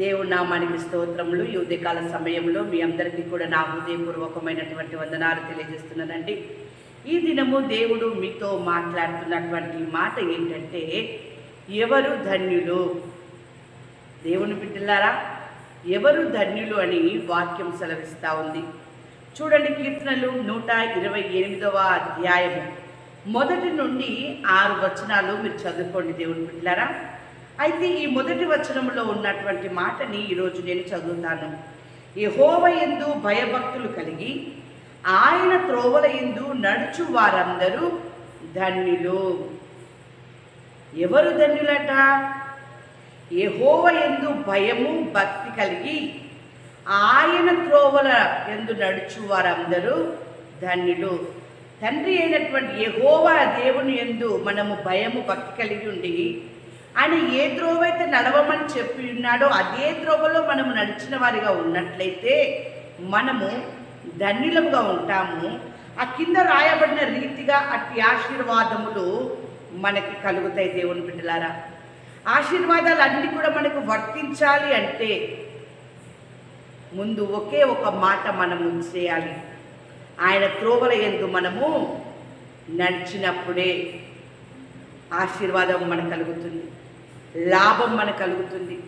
దేవుడు నామానికి స్తోత్రములు. ఈ ఉదయకాల సమయంలో మీ అందరికీ కూడా నా హృదయపూర్వకమైనటువంటి వందనాలు తెలియజేస్తున్నానండి. ఈ దినము దేవుడు మీతో మాట్లాడుతున్నటువంటి మాట ఏంటంటే ఎవరు ధన్యులు? దేవుని బిడ్డలారా ఎవరు ధన్యులు అని వాక్యం సెలవిస్తూ ఉంది. చూడండి కీర్తనలు నూట ఇరవై ఎనిమిదవ అధ్యాయము. మొదటి నుండి ఆరు వచనాలు మీరు చదువుకోండి దేవుని బిడ్డలారా. అయితే ఈ మొదటి వచనంలో ఉన్నటువంటి మాటని ఈరోజు నేను చదువుతాను. యెహోవ ఎందు భయభక్తులు కలిగి ఆయన త్రోవల ఎందు నడుచు వారందరూ ధన్యులు. ఎవరు ధన్యులట? యెహోవ ఎందు భయము భక్తి కలిగి ఆయన త్రోవల ఎందు నడుచు వారందరూ ధన్యులు. తండ్రి అయినటువంటి యెహోవా దేవుని ఎందు మనము భయము భక్తి కలిగి ఉండి ఆయన ఏ త్రోవ అయితే నడవమని చెప్పి ఉన్నాడో అదే త్రోవలో మనము నడిచిన వారిగా ఉన్నట్లయితే మనము ధన్యులముగా ఉంటాము. ఆ కింద రాయబడిన రీతిగా అట్టి ఆశీర్వాదములు మనకి కలుగుతాయి దేవుని బిడ్డలారా. ఆశీర్వాదాలు అన్నీ కూడా మనకు వర్తించాలి అంటే ముందు ఒకే ఒక మాట మనము చేయాలి ఆయన త్రోవల ఎందు మనము నడిచినప్పుడే ఆశీర్వాదం మనకు కలుగుతుంది. లాభం మనకు కలుగుతుంది.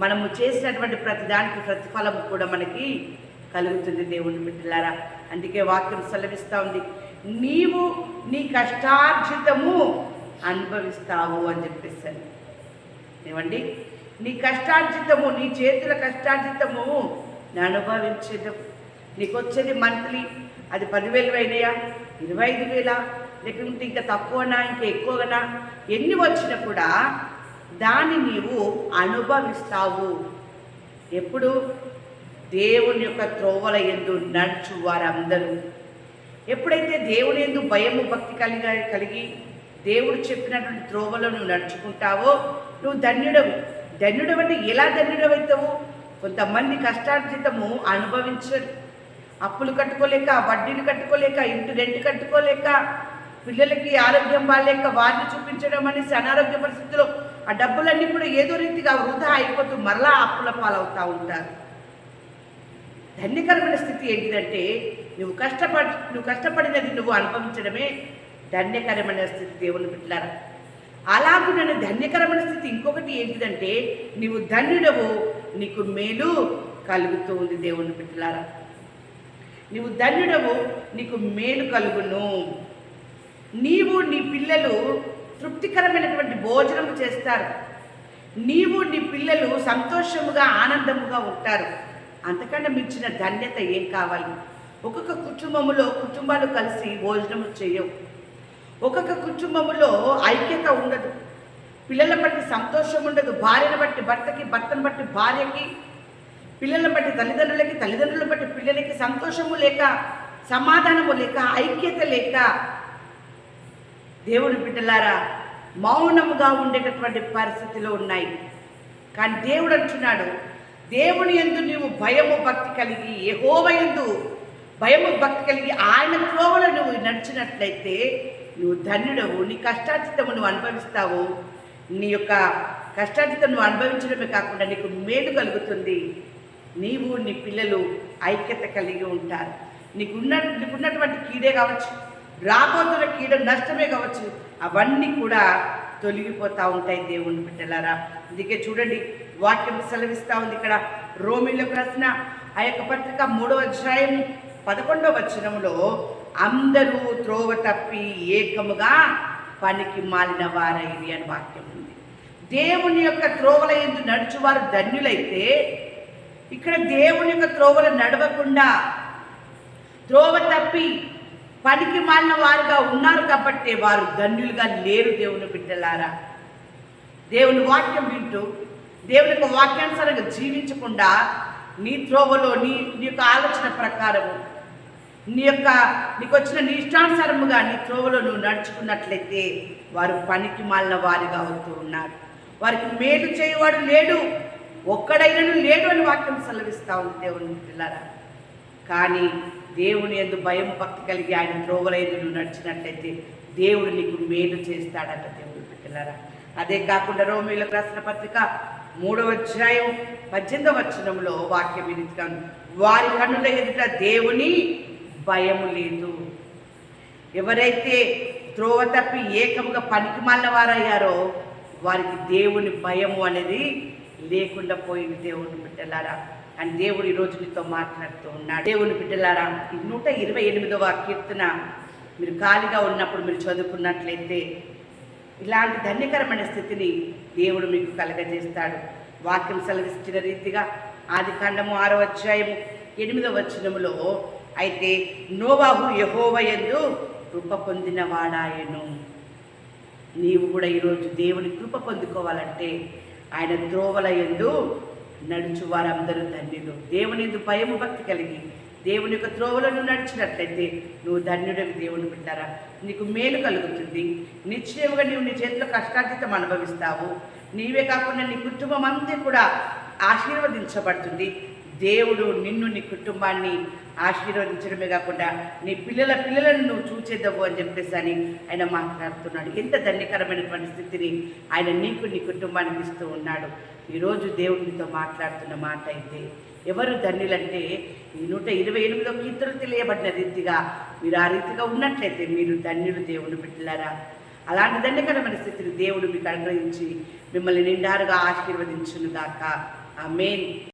మనము చేసినటువంటి ప్రతి దానికి ప్రతిఫలం కూడా మనకి కలుగుతుంది దేవుని బిడ్డలారా. అందుకే వాక్యం సెలవిస్తూ ఉంది. నీవు నీ కష్టార్జితము అనుభవిస్తావు అని చెప్పేసాను. ఏమండి? నీ కష్టార్జితము నీ చేతుల కష్టార్జితము నేను నీకు వచ్చేది మంత్లీ అది పదివేలు అయినాయా? ఇరవై ఐదు వేల? లేకుంటే ఇంకా తక్కువనా? ఇంకా ఎక్కువనా ఎన్ని వచ్చినా కూడా దాన్ని నీవు అనుభవిస్తావు. ఎప్పుడు? దేవుని యొక్క త్రోవల ఎందు నడుచు వారందరూ. ఎప్పుడైతే దేవుని ఎందు భయము భక్తి కలిగి కలిగి దేవుడు చెప్పినటువంటి త్రోవలో నువ్వు నడుచుకుంటావో నువ్వు ధన్యుడవు. ధన్యుడవు అంటే ఎలా ధన్యుడవైతావు? కొంతమంది కష్టార్జితము అనుభవించరు. అప్పులు కట్టుకోలేక వడ్డీలు కట్టుకోలేక ఇంటి రెంట్ కట్టుకోలేక పిల్లలకి ఆరోగ్యం బాగాలేక వారిని చూపించడం అనేసి అనారోగ్య పరిస్థితిలో ఆ డబ్బులన్నీ కూడా ఏదో రీతిగా వృధా అయిపోతూ మరలా అప్పుల పాలవుతూ ఉంటారు. ధన్యకరమైన స్థితి ఏంటిదంటే నువ్వు కష్టపడి నువ్వు కష్టపడినది నువ్వు అనుభవించడమే ధన్యకరమైన స్థితి దేవుని పెట్టారా అలాగే నన్ను ధన్యకరమైన స్థితి ఇంకొకటి ఏంటిదంటే నీవు ధన్యుడవు నీకు మేలు కలుగుతూ ఉంది దేవుని బిడ్డలారా. నీవు ధన్యుడవు నీకు మేలు కలుగును. నీవు నీ పిల్లలు తృప్తికరమైనటువంటి భోజనం చేస్తారు. నీవు నీ పిల్లలు సంతోషముగా ఆనందముగా ఉంటారు. అంతకన్నా మించిన ధన్యత ఏం కావాలి? ఒక్కొక్క కుటుంబములో కుటుంబాలు కలిసి భోజనం చేయవు. ఒక్కొక్క కుటుంబములో ఐక్యత ఉండదు. పిల్లల బట్టి సంతోషం ఉండదు. భార్యను బట్టి భర్తకి భర్తను బట్టి భార్యకి పిల్లలను బట్టి తల్లిదండ్రులకి తల్లిదండ్రుల బట్టి పిల్లలకి సంతోషము లేక సమాధానము లేక ఐక్యత లేక దేవుని బిడ్డలారా మౌనముగా ఉండేటటువంటి పరిస్థితిలో ఉన్నాయి. కానీ దేవుడు అంటున్నాడు దేవుని ఎందు నీవు భయము భక్తి కలిగి ఎహోవ ఎందు భయము భక్తి కలిగి ఆయన త్రోవలో నువ్వు నడిచినట్లయితే నువ్వు ధన్యుడవు నీ కష్టార్జితము నువ్వు అనుభవిస్తావు. నీ యొక్క కష్టార్జితం నువ్వు అనుభవించడమే కాకుండా నీకు మేలు కలుగుతుంది. నీవు నీ పిల్లలు ఐక్యత కలిగి ఉంటారు. నీకున్న నీకున్నటువంటి కీడే కావచ్చు. రాబోతున్న కీడ నష్టమే కావచ్చు అవన్నీ కూడా తొలగిపోతూ ఉంటాయి దేవుని బిడ్డలారా. అందుకే చూడండి వాక్యం సెలవిస్తూ ఉంది ఇక్కడ. రోమిల ప్రశ్న ఆ యొక్క పత్రిక మూడో అధ్యాయం పదకొండవ వచనంలో అందరూ త్రోవ తప్పి ఏకముగా పనికి మాలిన వారైది అని వాక్యం ఉంది. దేవుని యొక్క త్రోవల ఎందు నడుచువారు ధన్యులైతే ఇక్కడ దేవుని యొక్క త్రోవలు నడవకుండా త్రోవ తప్పి పనికి మాలిన వారుగా ఉన్నారు కాబట్టి వారు ధన్యులుగా లేరు దేవుని బిడ్డలారా. దేవుని వాక్యం వింటూ దేవుని యొక్క వాక్యానుసారంగా జీవించకుండా నీ త్రోవలో నీ నీ యొక్క ఆలోచన ప్రకారము నీ యొక్క నీకు వచ్చిన నీ ఇష్టానుసారముగా నీ త్రోవలో నువ్వు నడుచుకున్నట్లయితే వారు పనికి మాలిన వారిగా అవుతూ ఉన్నారు. వారికి మేలు చేయవాడు లేడు ఒక్కడైనను లేడు అని వాక్యం సెలవిస్తూ ఉంది దేవుని పిల్లరా కానీ దేవుని ఎందు భయం భక్తి కలిగి ఆయన త్రోవల నువ్వు నడిచినట్లయితే దేవుడు నీకు మేలు చేస్తాడట దేవుడు పెట్టినారా అదే కాకుండా రోమిలకు రాసిన పత్రిక మూడవ అధ్యాయం పద్దెనిమిదవ వచనంలో వాక్యం ఈ వారి కన్నుల ఎదుట దేవుని భయము లేదు. ఎవరైతే త్రోవ తప్పి ఏకముగా పనికి వారయ్యారో వారికి దేవుని భయము అనేది లేకుండా పోయింది దేవుని బిడ్డలారా. అని దేవుడు ఈరోజు మీతో మాట్లాడుతూ ఉన్నాడు. దేవుని బిడ్డలారా నూట ఇరవై ఎనిమిదవ కీర్తన మీరు ఖాళీగా ఉన్నప్పుడు మీరు చదువుకున్నట్లయితే ఇలాంటి ధన్యకరమైన స్థితిని దేవుడు మీకు కలగజేస్తాడు. వాక్యం సెలవిస్తున్న రీతిగా ఆది కాండము ఆరో అధ్యాయము ఎనిమిదవ వచనములో అయితే నోవాహు యహోవయందు కృప పొందినవాడాయను నీవు కూడా ఈరోజు దేవుని కృప పొందుకోవాలంటే ఆయన త్రోవల ఎందు నడుచు వారందరూ ధన్యులు. దేవుని భయము భక్తి కలిగి దేవుని యొక్క త్రోవలను నడిచినట్లయితే నువ్వు ధన్యుడవి దేవుని బిడ్డారా. నీకు మేలు కలుగుతుంది. నిశ్చయముగా నీవు నీ చేతిలో కష్టాతీతం అనుభవిస్తావు. నీవే కాకుండా నీ కుటుంబం అంతా కూడా ఆశీర్వదించబడుతుంది. దేవుడు నిన్ను నీ కుటుంబాన్ని ఆశీర్వదించడమే కాకుండా నీ పిల్లల పిల్లలను నువ్వు చూచేద్దావు అని చెప్పేసి అని ఆయన మాట్లాడుతున్నాడు. ఎంత ధన్యకరమైనటువంటి స్థితిని ఆయన నీకు నీ కుటుంబానికి ఇస్తూ ఉన్నాడు. ఈరోజు దేవుడితో మాట్లాడుతున్న మాట అయితే ఎవరు ధన్యులంటే ఈ నూట ఇరవై ఎనిమిదో కీర్తనలు తెలియబడిన రీతిగా మీరు ఆ రీతిగా ఉన్నట్లయితే మీరు ధన్యులు దేవుని బిడ్డలారా. అలాంటి ధన్యకరమైన స్థితిని దేవుడు మీకు అనుగ్రహించి మిమ్మల్ని నిండారుగా ఆశీర్వదించును గాక. ఆ మెయిన్